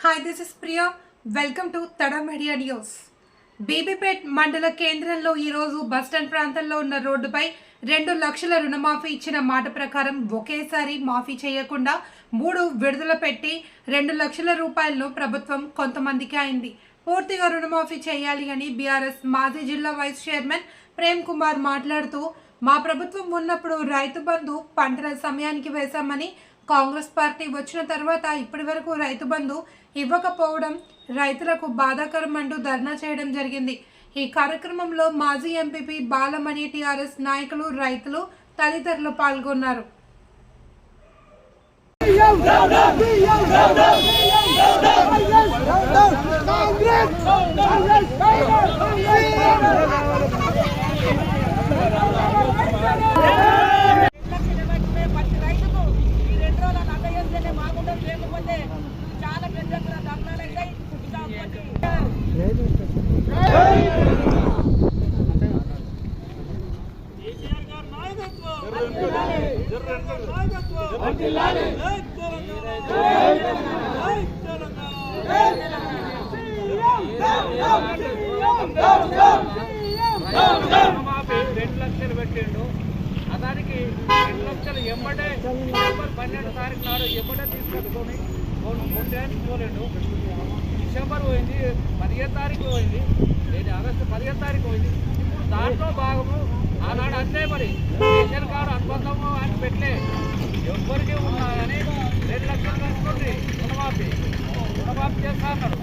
Hi this sis Priya welcome to Tada media news Bibipet మండల కేంద్రంలో ఈరోజు బస్టాండ్ ప్రాంతంలో ఉన్న రోడ్డుపై రెండు లక్షల రుణమాఫీ ఇచ్చిన మాట ప్రకారం ఒకేసారి మాఫీ చేయకుండా మూడు విడుదల పెట్టి రెండు లక్షల రూపాయలను ప్రభుత్వం కొంతమందికి అయింది. పూర్తిగా రుణమాఫీ చేయాలి అని బీఆర్ఎస్ మాజీ జిల్లా వైస్ చైర్మన్ ప్రేమ్ కుమార్ మాట్లాడుతూ మా ప్రభుత్వం ఉన్నప్పుడు రైతు బంధు పంటల సమయానికి వేశామని కాంగ్రెస్ పార్టీ వచ్చిన తర్వాత ఇప్పటి వరకు రైతు బంధు ఇవ్వకపోవడం రైతులకు బాధాకరం అంటూ ధర్నా చేయడం జరిగింది. ఈ కార్యక్రమంలో మాజీ ఎంపీపీ బాలమణి టీఆర్ఎస్ నాయకులు రైతులు తదితరులు పాల్గొన్నారు. లక్షలు పెట్టిండు అదానికి రెండు లక్షలు ఎమ్మటే డిసెంబర్ పన్నెండు తారీఖు నాడు ఎమ్మటే తీసుకొచ్చుకొని ముందే పోలేండు డిసెంబర్ పోయింది పదిహేను తారీఖు పోయింది. నేను ఆగస్టు పదిహేను తారీఖు పోయింది. ఇప్పుడు దాంట్లో భాగము ఆనాడు అంతే మరి. రేషన్ కార్డు అనుబంధము అని పెట్టలే ఎవ్వరికి ఉన్నా రెండు లక్షలు కనుక్కోండి రుణమాఫీ. రుణమాఫీ చేస్తా అన్నారు.